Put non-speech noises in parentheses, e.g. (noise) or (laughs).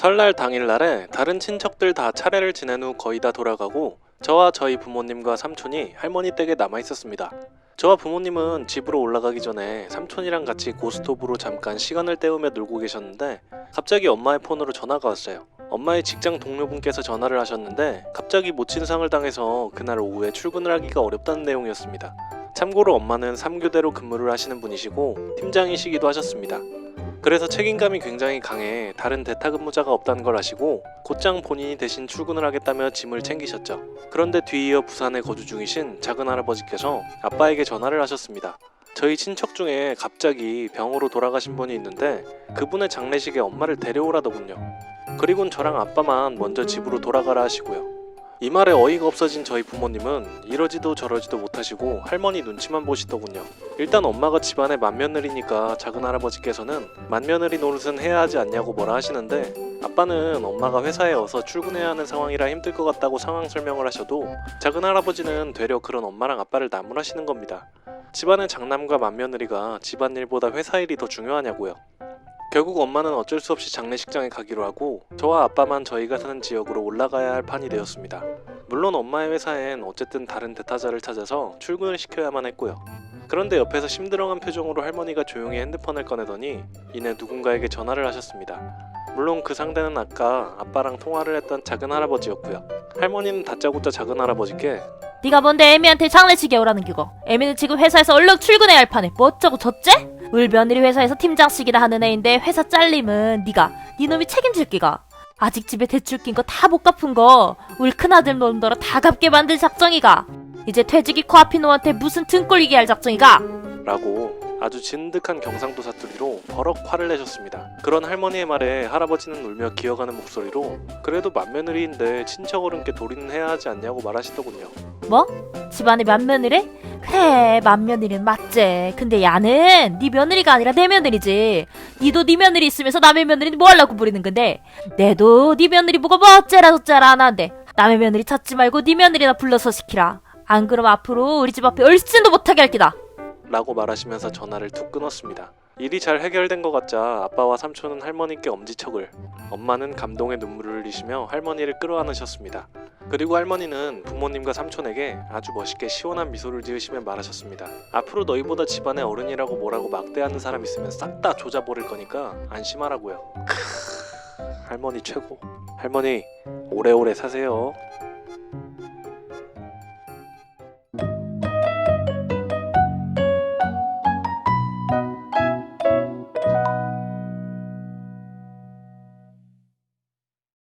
설날 당일날에 다른 친척들 다 차례를 지낸 후 거의 다 돌아가고 저와 저희 부모님과 삼촌이 할머니 댁에 남아 있었습니다. 저와 부모님은 집으로 올라가기 전에 삼촌이랑 같이 고스톱으로 잠깐 시간을 때우며 놀고 계셨는데 갑자기 엄마의 폰으로 전화가 왔어요. 엄마의 직장 동료분께서 전화를 하셨는데 갑자기 모친상을 당해서 그날 오후에 출근을 하기가 어렵다는 내용이었습니다. 참고로 엄마는 3교대로 근무를 하시는 분이시고 팀장이시기도 하셨습니다. 그래서 책임감이 굉장히 강해 다른 대타 근무자가 없다는 걸 아시고 곧장 본인이 대신 출근을 하겠다며 짐을 챙기셨죠. 그런데 뒤이어 부산에 거주 중이신 작은 할아버지께서 아빠에게 전화를 하셨습니다. 저희 친척 중에 갑자기 병으로 돌아가신 분이 있는데 그분의 장례식에 엄마를 데려오라더군요. 그리곤 저랑 아빠만 먼저 집으로 돌아가라 하시고요. 이 말에 어이가 없어진 저희 부모님은 이러지도 저러지도 못하시고 할머니 눈치만 보시더군요. 일단 엄마가 집안의 맏며느리니까 작은 할아버지께서는 맏며느리 노릇은 해야 하지 않냐고 뭐라 하시는데 아빠는 엄마가 회사에 어서 출근해야 하는 상황이라 힘들 것 같다고 상황 설명을 하셔도 작은 할아버지는 되려 그런 엄마랑 아빠를 나무라시는 겁니다. 집안의 장남과 맏며느리가 집안일보다 회사 일이 더 중요하냐고요. 결국 엄마는 어쩔 수 없이 장례식장에 가기로 하고 저와 아빠만 저희가 사는 지역으로 올라가야 할 판이 되었습니다. 물론 엄마의 회사엔 어쨌든 다른 대타자를 찾아서 출근을 시켜야만 했고요. 그런데 옆에서 심드렁한 표정으로 할머니가 조용히 핸드폰을 꺼내더니 이내 누군가에게 전화를 하셨습니다. 물론 그 상대는 아까 아빠랑 통화를 했던 작은 할아버지였고요. 할머니는 다짜고짜 작은 할아버지께 네가 뭔데 애미한테 장례식에 오라는 기고 애미는 지금 회사에서 얼른 출근해야 할 판에 뭐 어쩌고 저째? 울 며느리 회사에서 팀장식이나 하는 애인데 회사 잘리면 네가 네 놈이 책임질 기가. 아직 집에 대출 낀 거 다 못 갚은 거. 울 큰아들 놈더러 다 갚게 만들 작정이가. 이제 퇴직이 코앞인 놈한테 무슨 등골이게 할 작정이가? 라고 아주 진득한 경상도 사투리로 버럭 화를 내셨습니다. 그런 할머니의 말에 할아버지는 울며 기어가는 목소리로 그래도 맏며느리인데 친척 어른께 도리는 해야 하지 않냐고 말하시더군요. 뭐? 집안에 맏며느리? 그래 맏며느리는 맞지 근데 야는 네 며느리가 아니라 내 며느리지 니도 네 며느리 있으면서 남의 며느리는 뭐 하려고 부리는 건데 내도 네 며느리 보고 뭐 어째라 저째라 안 하는데 남의 며느리 찾지 말고 네 며느리나 불러서 시키라 안 그럼 앞으로 우리 집 앞에 얼씬도 못하게 할 기다 라고 말하시면서 전화를 툭 끊었습니다. 일이 잘 해결된 것 같자 아빠와 삼촌은 할머니께 엄지척을 엄마는 감동의 눈물을 흘리시며 할머니를 끌어안으셨습니다. 그리고 할머니는 부모님과 삼촌에게 아주 멋있게 시원한 미소를 지으시며 말하셨습니다. 앞으로 너희보다 집안의 어른이라고 뭐라고 막대하는 사람 있으면 싹 다 조져버릴 거니까 안심하라고요. 크으, (laughs) 할머니 최고. 할머니 오래오래 사세요.